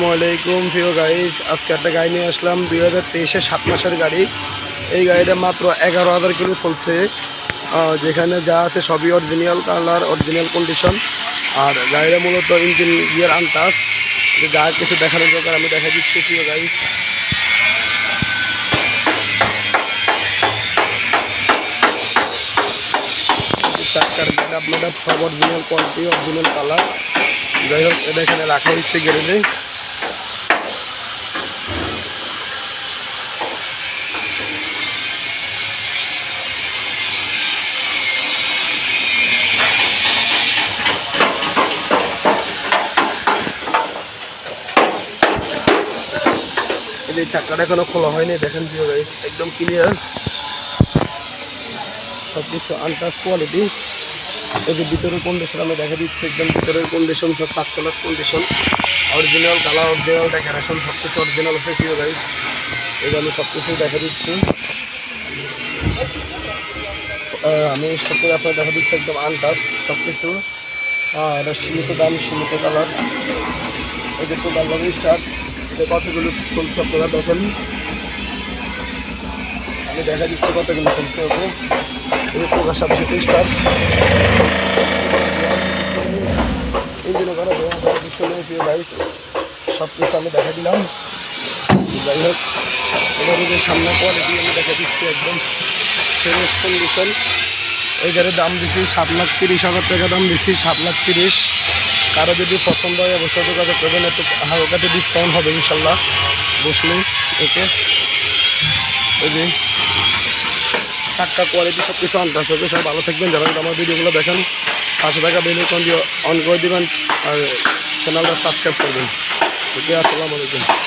আসসালামু আলাইকুম। প্রিয় গাইজ আজকে একটা গাড়ি নিয়ে আসলাম। দুই হাজার তেইশে সাত মাসের গাড়ি। এই গাড়িটা মাত্র এগারো হাজার কিলো চলছে। যেখানে যা আছে সবই অরিজিনাল কালার অরিজিনাল কন্ডিশন আর গাড়িটা মূলত ইঞ্জিন গিয়ার আনটাস যে কিছু দেখানোর দরকার আমি দেখা দিচ্ছি, প্রিয় মেকআপ সব অরিজিনাল কোয়ালিটি অরিজিনাল কালার যাই হোক, এটা এখানে রাখা হচ্ছে গ্যারেজে এই যে চাকাটা এখনও খোলা হয়নি, দেখেন প্রিয় গাইস একদম ক্লিয়ার সব কিছু আনটাস কোয়ালিটি এই যে ভিতরের কন্ডিশন আমি দেখা দিচ্ছি, একদম ভিতরের কন্ডিশন সব পাঁচ colour condition original colour original decoration সব কিছু অরিজিনাল আছে প্রিয় গাইস এই আমি সব কিছু দেখা দিচ্ছি। আমি সব কিছু আপনার দেখা দিচ্ছি, একদম আনটাস সব কিছু এটা সীমিত দাম, সীমিত কালার এই যে টোটাল স্টার্ট এটা কতগুলো চলছে আপনারা দেখেন আমি দেখা দিচ্ছি কতগুলো চলছে ওকে এই প্রকাশ সাথে সাথে স্টার্ট ইঞ্জিনে করা প্রিয় গাইস সব কিছু আমি দেখা দিলাম। যাই হোক এবার যে সামনে কোয়ালিটি আমি দেখা দিচ্ছি একদম ফ্রেশ কন্ডিশন গাড়ির দাম দিচ্ছি সাত লাখ তিরিশ হাজার টাকা দাম দিচ্ছি সাত লাখ তিরিশ। কারও যদি পছন্দ হয় অবশ্যই যোগাযোগ করবেন, একটু হালকাতে ডিসকাউন্ট হবে ইনশাল্লাহ। বসলে ওকে? ওই যে টাটকা কোয়ালিটি সব কিছু আনতে হবে সবাই ভালো থাকবেন। যারা আমার ভিডিওগুলো দেখেন পাঁচশো টাকা বেল দিয়ে অন করে দেবেন, আর চ্যানেলটা সাবস্ক্রাইব করবেন। ওকে, আসসালামু আলাইকুম।